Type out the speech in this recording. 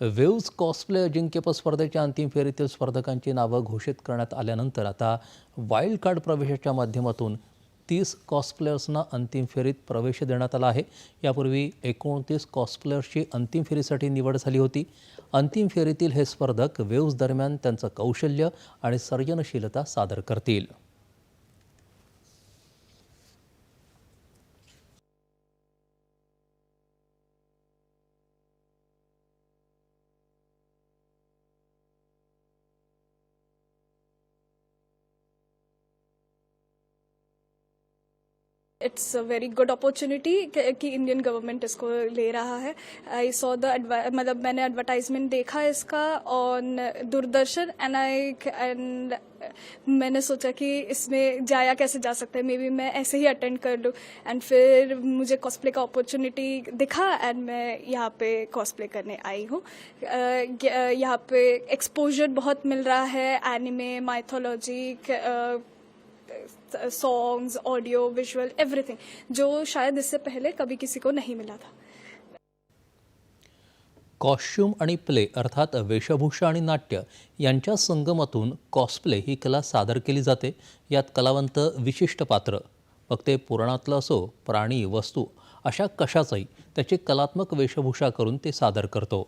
Waves cosplay अजिंक्यपद स्पर्धेच्या अंतिम फेरीतील स्पर्धकांची नावं घोषित करण्यात आल्यानंतर आता वाईल्ड कार्ड प्रवेशाच्या माध्यमातून तीस कॉस्प्लेयर्सना अंतिम फेरीत प्रवेश देण्यात आला आहे. यापूर्वी एकोणतीस कॉस्प्लेयर्सची अंतिम फेरीसाठी निवड झाली होती. अंतिम फेरीतील हे स्पर्धक वेव्ज दरम्यान त्यांचं कौशल्य आणि सर्जनशीलता सादर करतील. It's a very good opportunity कि इंडियन गवर्नमेंट इसको ले रहा है। आई सॉ द मतलब मैंने एडवर्टाइजमेंट देखा इसका on Doordarshan and I and मैंने सोचा कि इसमें जाया कैसे जा सकता है। मे बी मैं ऐसे ही अटेंड कर लूँ। एंड फिर मुझे कॉस्प्ले का अपॉर्चुनिटी दिखा एंड मैं यहाँ पे कॉस्प्ले करने आई हूँ। यहाँ पे एक्सपोजर बहुत मिल रहा है। Anime mythology songs audio visual everything जो शायद इससे पहले कभी किसी को नहीं मिला था। कॉस्ट्युम आणि प्ले अर्थात वेशभूषा आणि नाट्य यांच्या संगमातून कॉस्प्ले ही कला सादर केली जाते. यात कलावंत विशिष्ट पात्र मग ते पुराणातलं असो प्राणी वस्तू अशा कशाचाही त्याची कलात्मक वेशभूषा करून ते सादर करतो.